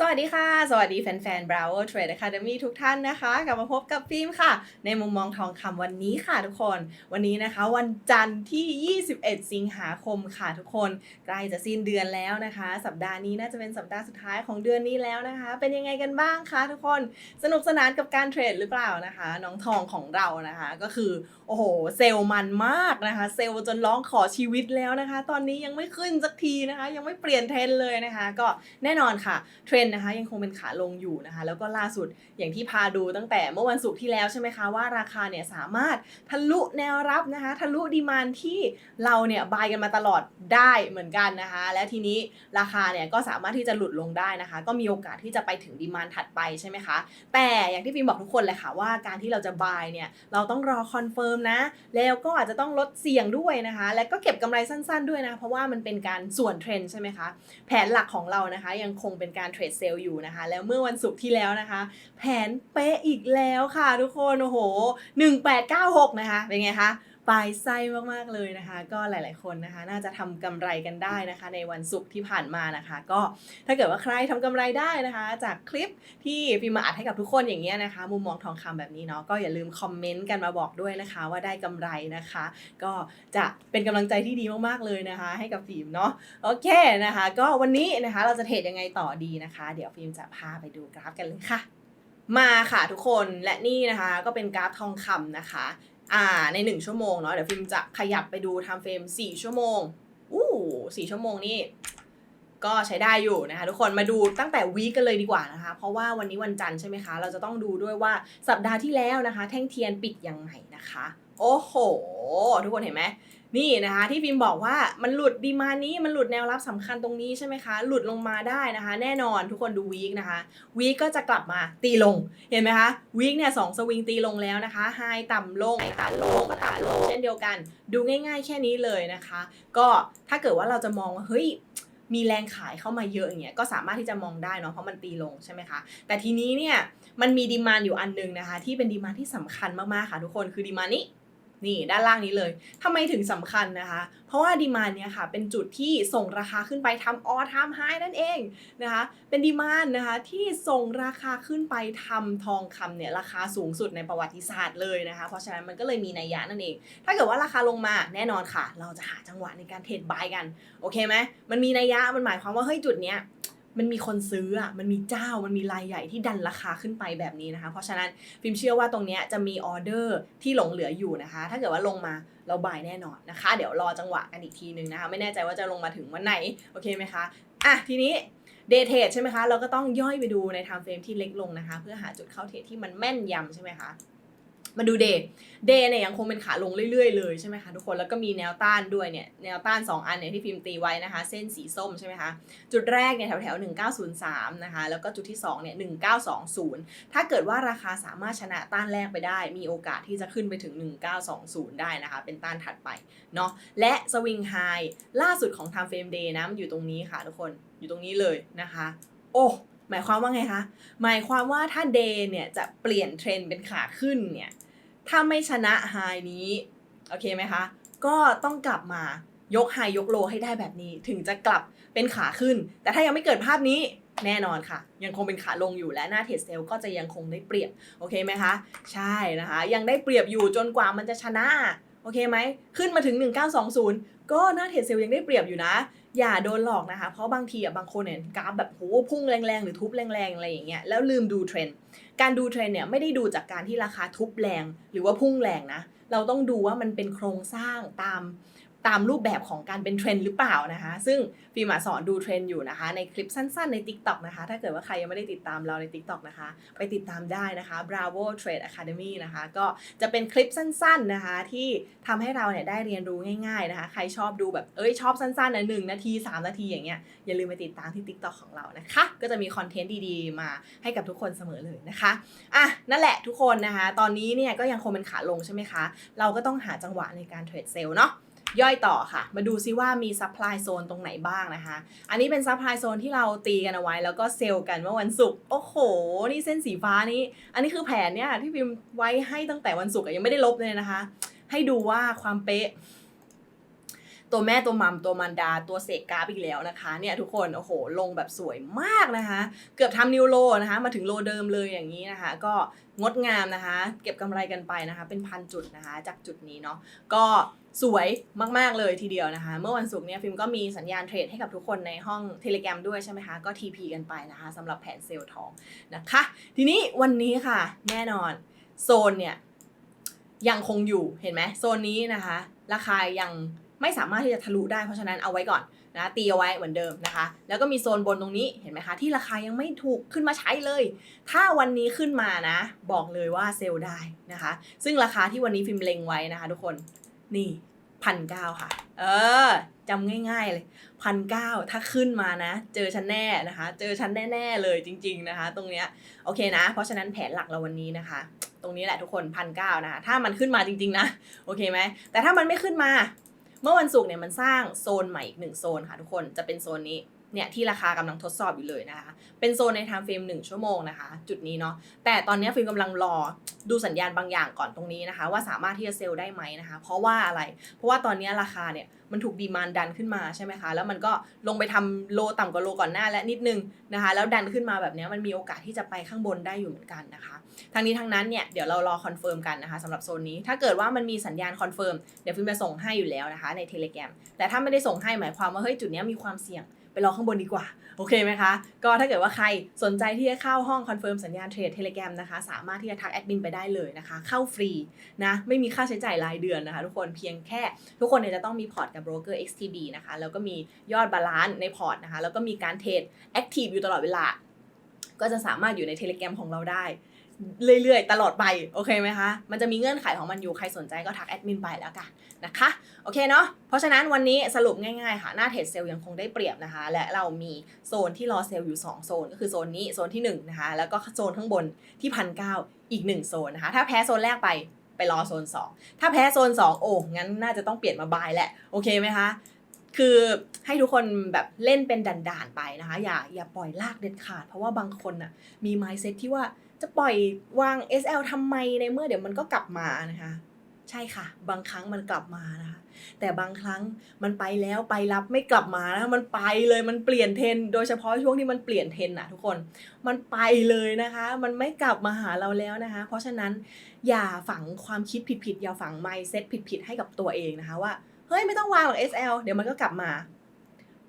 สวัสดีค่ะ สวัสดีแฟนๆ Bravo Trade Academy ทุกท่านนะคะ กลับมาพบกับฟิล์มค่ะ ในมุมมองทองคำวันนี้ค่ะทุกคน วันนี้นะคะ วันจันทร์ที่ 21 สิงหาคมค่ะทุกคน ใกล้จะสิ้นเดือนแล้วนะคะ สัปดาห์นี้น่าจะเป็นสัปดาห์สุดท้ายของเดือนนี้แล้วนะคะ เป็นยังไงกันบ้างคะทุกคน สนุกสนานกับการเทรดหรือเปล่านะคะ น้องทองของเรานะคะ ก็คือ โอ้โห เซล์มันมากนะคะ เซล์จนร้องขอชีวิตแล้วนะคะ ตอนนี้ยังไม่ขึ้นสักทีนะคะ ยังไม่เปลี่ยนเทรนด์เลยนะคะ ก็แน่นอนค่ะเทรนด์นะคะ ยังคงเป็นขาลงอยู่นะคะ แล้วก็ล่าสุดอย่างที่พาดูตั้งแต่เมื่อวันศุกร์ที่แล้วใช่ไหมคะว่าราคาเนี่ยสามารถทะลุแนวรับนะคะ ทะลุดีมานที่เราเนี่ยบายกันมาตลอดได้เหมือนกันนะคะ และทีนี้ราคาเนี่ยก็สามารถที่จะหลุดลงได้นะคะ ก็มีโอกาสที่จะไปถึงดีมานถัดไปใช่ไหมคะแต่อย่างที่ฟิมบอกทุกคนเลยค่ะว่าการที่เราจะบายเนี่ยเราต้องรอคอนเฟิร์มนะแล้วก็อาจจะต้องลดเสี่ยงด้วยนะคะ และก็เก็บกำไรสั้น ๆด้วยนะเพราะว่ามันเป็นการส่วนเทรนด์ใช่ไหมคะแผนหลักของเรานะคะ ยังคงเป็นการเทรดเซลล์อยู่นะคะ แล้วเมื่อวันศุกร์ที่แล้วนะคะ แผนเป๊ะอีกแล้วค่ะทุกคน โอ้โห 1896 นะคะ เป็นไงคะ ปลายไส้มากๆเลยนะคะ ก็หลาย ๆ คนนะคะ น่าจะทำกำไรกันได้นะคะ ในวันศุกร์ที่ผ่านมานะคะ ก็ถ้าเกิดว่าใครทำกำไรได้นะคะ จากคลิปที่ฟิมมาอัดให้กับทุกคนอย่างเงี้ยนะคะ มุมมองทองคำแบบนี้เนาะก็อย่าลืมคอมเมนต์กันมาบอกด้วยนะคะ ว่าได้กำไรนะคะ ก็จะเป็นกำลังใจที่ดีมากๆเลยนะคะ ให้กับฟิล์มเนาะโอเคนะคะ ก็วันนี้นะคะเราจะเทรดยังไงต่อดีนะคะ เดี๋ยวฟิล์มจะพาไปดูกราฟกันเลยค่ะ มาค่ะทุกคนและนี่นะคะก็เป็นกราฟทองคำนะคะ อ่าใน 1 ชั่วโมงเนาะเดี๋ยวฟิล์มจะขยับไปดูไทม์เฟรม4ชั่วโมงอู้4ชั่วโมงนี่ ก็ใช้ได้อยู่นะคะทุกคนมาดูตั้งแต่วีคกันเลยดีกว่านะคะ เพราะว่าวันนี้วันจันทร์ใช่ไหมคะ เราจะต้องดูด้วยว่าสัปดาห์ที่แล้วนะคะ แท่งเทียนปิดยังไงนะคะ โอ้โห ทุกคนเห็นไหมนี่นะคะ ที่ฟิล์มบอกว่ามันหลุดดีมานี้มันหลุดแนวรับสำคัญตรงนี้ใช่ไหมคะ หลุดลงมาได้นะคะ แน่นอนทุกคนดูวีคนะคะวีคก็จะกลับมาตีลงเห็นไหมคะวีคเนี่ยสองสวิงตีลงแล้วนะคะไฮต่ำลงต่ำลงก็ต่ำลงเช่นเดียวกัน ดูง่าย ๆ แค่นี้เลยนะคะ ก็ถ้าเกิดว่าเราจะมองว่าเฮ้ย มีแรงขายเข้ามาเยอะอย่างเงี้ยก็สามารถที่จะมองได้เนาะเพราะมันตีลงใช่ไหมคะ แต่ทีนี้เนี่ยมันมีดีมานอยู่อันหนึงนะคะ ที่เป็นดีมานที่สำคัญมากๆค่ะทุกคนคือดีมานนี้ นี่ด้านล่างนี้เลยทำไมถึงสำคัญนะคะ เพราะว่าดีมานเนี่ยค่ะเป็นจุดที่ส่งราคาขึ้นไปทำออทามไฮนั่นเองนะคะเป็นดีมานนะคะที่ส่งราคาขึ้นไปทำทองคำเนี่ยราคาสูงสุดในประวัติศาสตร์เลยนะคะ เพราะฉะนั้นมันก็เลยมีนัยยะนั่นเอง ถ้าเกิดว่าราคาลงมาแน่นอนค่ะ เราจะหาจังหวะในการเทรดบายกันโอเคไหมมันมีนัยยะมันหมายความว่าเฮ้ยจุดเนี้ย มันมีคนซื้ออะมันมีเจ้ามันมีรายใหญ่ที่ดันราคาขึ้นไปแบบนี้นะคะ เพราะฉะนั้นฟิล์มเชื่อว่าตรงนี้จะมีออเดอร์ที่หลงเหลืออยู่นะคะ ถ้าเกิดว่าลงมาเราบายแน่นอนนะคะ เดี๋ยวรอจังหวะกันอีกทีนึงนะคะ ไม่แน่ใจว่าจะลงมาถึงวันไหนโอเคไหมคะอะทีนี้เดย์เทรดใช่ไหมคะ เราก็ต้องย่อยไปดูในไทม์เฟรมที่เล็กลงนะคะ เพื่อหาจุดเข้าเทรดที่มันแม่นยำใช่ไหมคะ มาดูเดย์เดย์เนี่ยยังคงเป็นขาลงเรื่อยๆเลยใช่ไหมคะทุกคนแล้วก็มีแนวต้านด้วยเนี่ยแนวต้าน 2 อันเนี่ยที่ฟิล์มตีไว้นะคะ เส้นสีส้มใช่ไหมคะจุดแรกเนี่ยแถวแถวๆ1903นะคะแล้วก็จุดที่2เนี่ย1920 ถ้าเกิดว่าราคาสามารถชนะต้านแรกไปได้ มีโอกาสที่จะขึ้นไปถึง 1920 ได้นะคะ เป็นต้านถัดไปเนาะและสวิงไฮล่าสุดของ Time Frame Day นะมันอยู่ตรงนี้ค่ะทุกคนอยู่ตรงนี้เลยนะคะ โอ้หมายความว่าไงคะ หมายความว่าถ้า Day เนี่ยจะเปลี่ยนเทรนเป็นขาขึ้นเนี่ย ถ้าไม่ชนะไฮนี้ โอเคไหมคะ ก็ต้องกลับมายกไฮยกโลให้ได้แบบนี้ ถึงจะกลับเป็นขาขึ้น แต่ถ้ายังไม่เกิดภาพนี้แน่นอนค่ะ ยังคงเป็นขาลงอยู่และหน้าเทรดเซลก็จะยังคงได้เปรียบ โอเคไหมคะ ใช่นะคะ ยังได้เปรียบอยู่จนกว่ามันจะชนะ โอเคไหม ขึ้นมาถึง 1920 ก็หน้าเทรดเซลยังได้เปรียบอยู่นะ อย่าโดนหลอกนะคะ เพราะบางทีอะบางคนเนี่ยกราฟแบบโหพุ่งแรงๆ หรือทุบแรงๆ อะไรอย่างเงี้ยแล้วลืมดูเทรนด์การดูเทรนด์เนี่ยไม่ได้ดูจากการที่ราคาทุบแรงหรือว่าพุ่งแรงนะ เราต้องดูว่ามันเป็นโครงสร้างตาม ตามรูปแบบของการเป็นเทรนด์หรือเปล่านะคะ ซึ่งฟิล์มสอนดูเทรนด์อยู่นะคะ ในคลิปสั้นๆใน TikTok นะคะ ถ้าเกิดว่าใครยังไม่ได้ติดตามเราใน TikTok นะคะ ไปติดตามได้นะคะ Bravo Trade Academy นะคะ ก็จะเป็นคลิปสั้นๆนะคะ ที่ทำให้เราเนี่ยได้เรียนรู้ง่ายๆนะคะ ใครชอบดูแบบเอ้ยชอบสั้นๆนะหนึ่งนาที 3 นาทีอย่างเงี้ยอย่าลืมไปติดตามที่ TikTok ของเรานะคะ ก็จะมีคอนเทนต์ดีๆ มาให้กับทุกคนเสมอเลยนะคะอะนั่นแหละทุกคนนะคะ ตอนนี้เนี่ยก็ยังคงเป็นขาลงใช่ไหมคะเราก็ต้องหาจังหวะในการเทรดเซลล์เนาะ ย่อยต่อค่ะ มาดูซิว่ามีซัพพลายโซนตรงไหนบ้างนะคะ อันนี้เป็นซัพพลายโซนที่เราตีกันเอาไว้ แล้วก็เซลล์กันเมื่อวันศุกร์ โอ้โห นี่เส้นสีฟ้านี้ อันนี้คือแผนเนี่ยที่พิมพ์ไว้ให้ตั้งแต่วันศุกร์ยังไม่ได้ลบเลยนะคะ ให้ดูว่าความเป๊ะ ตัวแม่ตัวมัมตัวมันดา ตัวเสกกราฟอีกแล้วนะคะ เนี่ยทุกคน โอ้โห ลงแบบสวยมากนะคะ เกือบทำนิวโลนะคะ มาถึงโลเดิมเลยอย่างนี้นะคะ ก็งดงามนะคะ เก็บกำไรกันไปนะคะ เป็นพันจุดนะคะ จากจุดนี้เนาะ ก็ สวยมาก ๆ เลยทีเดียวนะคะ เมื่อวันศุกร์เนี่ยฟิล์มก็มีสัญญาณเทรดให้กับทุกคนในห้องเทเล gram ด้วยใช่ไหมคะ ก็ TP กันไปนะคะสำหรับแผนเซลล์ทองนะคะ ทีนี้วันนี้ค่ะแน่นอนโซนเนี่ยยังคงอยู่เห็นไหมโซนนี้นะคะ ราคายังไม่สามารถที่จะทะลุได้เพราะฉะนั้นเอาไว้ก่อนนะตีเอาไว้เหมือนเดิมนะคะ แล้วก็มีโซนบนตรงนี้เห็นไหมคะ ที่ราคายังไม่ถูกขึ้นมาใช้เลย ถ้าวันนี้ขึ้นมานะ บอกเลยว่าเซลล์ได้นะคะ ซึ่งราคาที่วันนี้ฟิล์มเล็งไว้นะคะ ทุกคน นี่พันเก้าค่ะ เออจำง่ายๆเลยพันเก้าถ้าขึ้นมานะ เจอชั้นแน่นะคะ เจอชั้นแน่ๆเลยจริง ๆนะคะ ตรงเนี้ยโอเคนะ เพราะฉะนั้นแผนหลักเราวันนี้นะคะ ตรงนี้แหละทุกคนพันเก้านะคะถ้ามันขึ้นมาจริง ๆ นะโอเคไหมแต่ถ้ามันไม่ขึ้นมา เมื่อวันศุกร์เนี่ยมันสร้างโซนใหม่อีกหนึ่งโซนค่ะทุกคนจะเป็นโซนนี้ เนี่ยที่ราคากำลังทดสอบอยู่เลยนะคะ เป็นโซนใน time frame 1ชั่วโมงนะคะ จุดนี้เนาะแต่ตอนนี้ฟิล์มกำลังรอดูสัญญาณบางอย่างก่อนตรงนี้นะคะ ว่าสามารถที่จะเซลล์ได้ไหมนะคะ เพราะว่าอะไร เพราะว่าตอนนี้ราคาเนี่ยมันถูกดีมานดันขึ้นมาใช่ไหมคะ แล้วมันก็ลงไปทำโลต่ำกว่าโลก่อนหน้าและนิดนึงนะคะ แล้วดันขึ้นมาแบบนี้มันมีโอกาสที่จะไปข้างบนได้อยู่เหมือนกันนะคะ ทั้งนี้ทั้งนั้นเนี่ยเดี๋ยวเรารอคอนเฟิร์มกันนะคะสำหรับโซนนี้ ถ้าเกิดว่ามันมีสัญญาณคอนเฟิร์มเดี๋ยวฟิล์มจะส่งให้อยู่แล้วนะคะใน Telegram แต่ถ้าไม่ได้ส่งให้หมายความว่าเฮ้ยจุดนี้มีความเสี่ยง ไปรอข้างบนดีกว่า โอเคไหมคะ ก็ถ้าเกิดว่าใครสนใจที่จะเข้าห้องคอนเฟิร์มสัญญาณเทรดเทเล gram นะคะ สามารถที่จะทักแอดมินไปได้เลยนะคะ เข้าฟรีนะ ไม่มีค่าใช้จ่ายรายเดือนนะคะ ทุกคนเพียงแค่ ทุกคนเนี่ยจะต้องมีพอร์ตกับโบรกเกอร์ XTB นะคะ แล้วก็มียอดบาลานซ์ในพอร์ตนะคะ แล้วก็มีการเทรดแอคทีฟอยู่ตลอดเวลา ก็จะสามารถอยู่ในเทเล gram ของเราได้ เรื่อยๆ ตลอดไป โอเคไหมคะ มันจะมีเงื่อนไขของมันอยู่ ใครสนใจก็ทักแอดมินไปแล้วกันนะคะ โอเคเนาะ เพราะฉะนั้นวันนี้สรุปง่ายๆ ค่ะ หน้าเทรดเซลล์ยังคงได้เปรียบนะคะ และเรามีโซนที่รอเซลล์อยู่ 2 โซน ก็คือโซนนี้ โซนที่1นะคะ แล้วก็โซนข้างบนที่พันเอีก 1 โซนนะคะ ถ้าแพ้โซนแรกไป ไปรอโซน 2 ถ้าแพ้โซน 2 โอ้ งั้นน่าจะต้องเปลี่ยนมาบายแหละ โอเคไหมคะคือให้ทุกคนแบบเล่นเป็นด่านๆไปนะคะ อย่าอย่าปล่อยลากเด็ดขาด เพราะว่าบางคนน่ะมี mindset ที่ว่า จะปล่อยวาง SL ทำไมในเมื่อเดี๋ยวมันก็กลับมานะคะ ใช่ค่ะ บางครั้งมันกลับมานะคะ แต่บางครั้งมันไปแล้วไปรับไม่กลับมานะมันไปเลยมันเปลี่ยนเทนโดยเฉพาะช่วงที่มันเปลี่ยนเทนด์นะทุกคนมันไปเลยนะคะ มันไม่กลับมาหาเราแล้วนะคะ เพราะฉะนั้นอย่าฝังความคิดผิดๆอย่าฝัง mindset ผิดๆให้กับตัวเองนะคะว่าเฮ้ยไม่ต้องวางหรอก SL เดี๋ยวมันก็กลับมา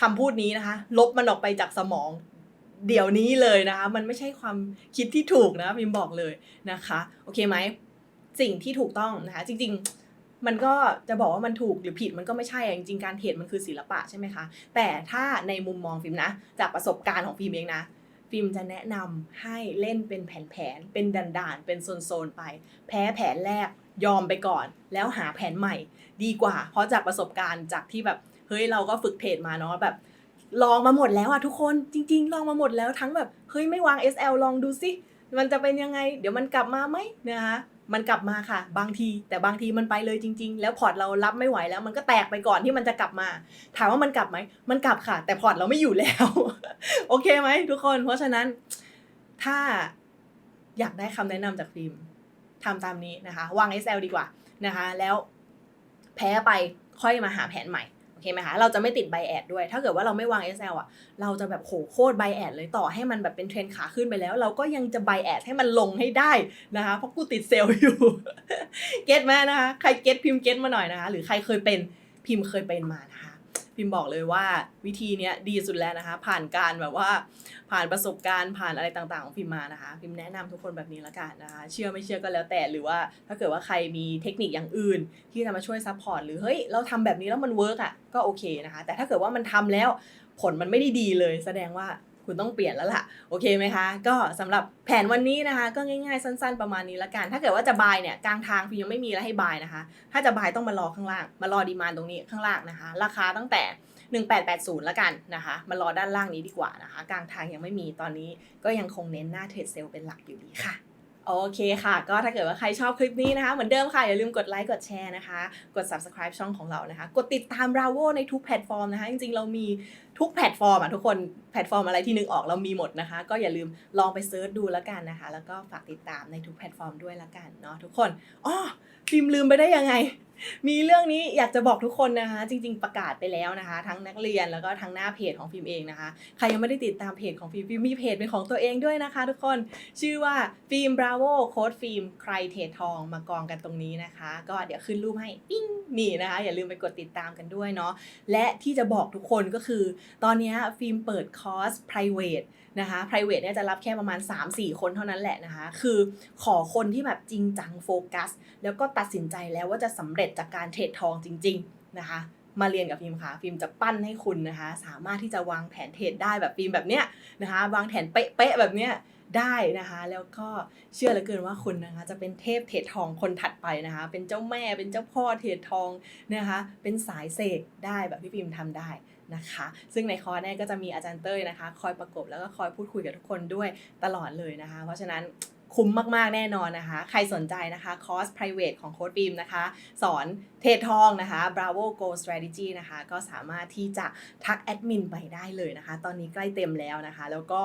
คำพูดนี้นะคะ ลบมันออกไปจากสมอง เดี๋ยวนี้เลยนะคะมันไม่ใช่ความคิดที่ถูกนะพิมบอกเลยนะคะ โอเคไหมสิ่งที่ถูกต้องนะคะ จริง ๆ มันก็จะบอกว่ามันถูกหรือผิดมันก็ไม่ใช่อะจริงๆการเทรดมันคือศิลปะใช่ไหมคะแต่ถ้าในมุมมองฟิล์มนะ จากประสบการณ์ของฟิล์มเองนะฟิล์มจะแนะนำให้เล่นเป็นแผนๆเป็นด่านๆเป็นโซนๆไป แพ้แผนแรกยอมไปก่อน แล้วหาแผนใหม่ ดีกว่า เพราะจากประสบการณ์จากที่แบบเฮ้ยเราก็ฝึกเทรดมาเนาะแบบ ลองมาหมดแล้วอะทุกคนจริง ๆ ลองมาหมดแล้วทั้งแบบเฮ้ยไม่วาง SL ลองดูสิมันจะเป็นยังไง เดี๋ยวมันกลับมาไหมนะคะมันกลับมาค่ะ บางที แต่บางทีมันไปเลยจริง ๆ แล้วพอร์ตเรารับไม่ไหวแล้ว มันก็แตกไปก่อนที่มันจะกลับมา ถามว่ามันกลับไหมมันกลับค่ะ แต่พอร์ตเราไม่อยู่แล้ว โอเคไหมทุกคน เพราะฉะนั้นถ้าอยากได้คำแนะนำจากฟิล์มทำตามนี้นะคะ วาง SL ดีกว่านะคะ แล้วแพ้ไปค่อยมาหาแผนใหม่ อเคไหมคะ เราจะไม่ติดไบแอดด้วย ถ้าเกิดว่าเราไม่วาง SL อะ เราจะแบบโหโคตรไบแอดเลยต่อให้มันแบบเป็นเทรนขาขึ้นไปแล้ว เราก็ยังจะไบแอดให้มันลงให้ได้นะคะ เพราะกูติดเซลล์อยู่ เก็ตไหมนะคะ ใครเก็ตพิมพ์เก็ตมาหน่อยนะคะ หรือใครเคยเป็นพิมพ์เคยเป็นมานะคะ พิมพ์บอกเลยว่าวิธีเนี้ยดีสุดแล้วนะคะ ผ่านการแบบว่าผ่านประสบการณ์ผ่านอะไรต่างๆของพิมพ์มานะคะ พิมพ์แนะนำทุกคนแบบนี้ละกันนะคะ เชื่อไม่เชื่อก็แล้วแต่หรือว่าถ้าเกิดว่าใครมีเทคนิคอย่างอื่น ที่จะมาช่วยซัพพอร์ตหรือเฮ้ยเราทำแบบนี้แล้วมันเวิร์กอะก็โอเคนะคะ แต่ถ้าเกิดว่ามันทำแล้วผลมันไม่ได้ดีเลย แสดงว่า คุณต้องเปลี่ยนแล้วล่ะ โอเคไหมคะ ก็สำหรับแผนวันนี้นะคะ ก็ง่ายๆ สั้น ๆ ประมาณนี้ละกัน ถ้าเกิดว่าจะบายเนี่ยกลางทางพี่ยังไม่มีแล้วให้บายนะคะ ถ้าจะบายต้องมารอข้างล่าง มารอดีมานตรงนี้ข้างล่างนะคะ ราคาตั้งแต่ 1880ละกันนะคะ มารอด้านล่างนี้ดีกว่านะคะ กลางทางยังไม่มีตอนนี้ก็ยังคงเน้นหน้าเทรดเซลเป็นหลักอยู่ดีค่ะ โอเคค่ะ ก็ถ้าเกิดว่าใครชอบคลิปนี้นะคะ เหมือนเดิมค่ะ อย่าลืมกดไลค์กดแชร์นะคะ กด subscribe ช่องของเรานะคะ กดติดตาม Bravo ในทุกแพลตฟอร์มนะคะ จริงๆ เรามีทุกแพลตฟอร์มอะทุกคนแพลตฟอร์มอะไรที่นึกออกเรามีหมดนะคะ ก็อย่าลืมลองไปเซิร์ชดูแล้วกันนะคะ แล้วก็ฝากติดตามในทุกแพลตฟอร์มด้วยละกันเนาะทุกคนอ๋อ ฟิล์มลืมไปได้ยังไง มีเรื่องนี้อยากจะบอกทุกคนนะคะ จริง ๆประกาศไปแล้วนะคะ ทั้งนักเรียนแล้วก็ทั้งหน้าเพจของฟิล์มเองนะคะ ใครยังไม่ได้ติดตามเพจของฟิล์มฟิล์มมีเพจเป็นของตัวเองด้วยนะคะ ทุกคนชื่อว่าฟิล์มบราโวโค้ดฟิล์มใครเทรดทองมากองกันตรงนี้นะคะ ก็เดี๋ยวขึ้นรูปให้ปิ้ง นี่นะคะ อย่าลืมไปกดติดตามกันด้วยเนาะและที่จะบอกทุกคนก็คือ ตอนนี้ฟิล์มเปิดคอร์ส private นะคะ private เนี่ยจะรับแค่ประมาณ 3-4 คนเท่านั้นแหละนะคะ คือขอคนที่แบบจริงจังโฟกัส แล้วก็ตัดสินใจแล้วว่าจะสำเร็จจากการเทรดทองจริง ๆ นะคะ มาเรียนกับฟิล์มค่ะ ฟิล์มจะปั้นให้คุณนะคะ สามารถที่จะวางแผนเทรดได้แบบฟิล์มแบบเนี้ยนะคะ วางแผนเป๊ะๆแบบเนี้ยได้นะคะ แล้วก็เชื่อเหลือเกินว่าคุณนะคะ จะเป็นเทพเทรดทองคนถัดไปนะคะ เป็นเจ้าแม่เป็นเจ้าพ่อเทรดทองนะคะ เป็นสายเสกได้แบบที่ฟิล์มทำได้นะคะ ซึ่งในคอร์สเนี่ยก็จะมีอาจารย์เต้ยนะคะ คอยประกบแล้วก็คอยพูดคุยกับทุกคนด้วยตลอดเลยนะคะ เพราะฉะนั้น คุ้มมากๆแน่นอนนะคะ ใครสนใจนะคะคอร์ส private ของโค้ดฟิมนะคะ สอนเทรดทองนะคะ Bravo Go Strategy นะคะ ก็สามารถที่จะทักแอดมินไปได้เลยนะคะ ตอนนี้ใกล้เต็มแล้วนะคะ แล้วก็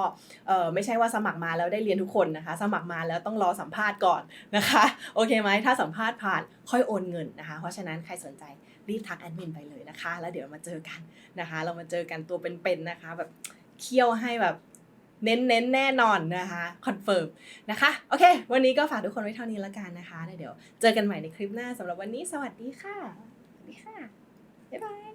ไม่ใช่ว่าสมัครมาแล้วได้เรียนทุกคนนะคะ สมัครมาแล้วต้องรอสัมภาษณ์ก่อนนะคะ โอเคไหมถ้าสัมภาษณ์ผ่านค่อยโอนเงินนะคะ เพราะฉะนั้นใครสนใจรีบทักแอดมินไปเลยนะคะ แล้วเดี๋ยวมาเจอกันนะคะ เรามาเจอกันตัวเป็นๆนะคะแบบเคี่ยวให้แบบ เน้นๆแน่นอนนะคะคอนเฟิร์มนะคะโอเค วันนี้ก็ฝากทุกคนไว้เท่านี้ละกันนะคะแล้วเดี๋ยวเจอกันใหม่ในคลิปหน้าสำหรับวันนี้ สวัสดีค่ะสวัสดีค่ะบ๊ายบาย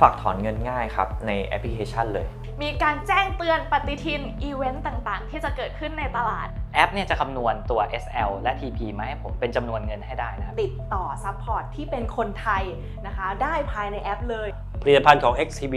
ฝากถอนเงินง่ายครับ ในแอปพลิเคชันเลย มีการแจ้งเตือนปฏิทินอีเวนต์ต่างๆ ที่จะเกิดขึ้นในตลาด แอปเนี่ยจะคำนวณตัว SL และ TP มาให้ผมเป็นจำนวนเงินให้ได้นะครับติดต่อซัพพอร์ตที่เป็นคนไทยนะคะ ได้ภายในแอปเลย ผลิตภัณฑ์ของ XTB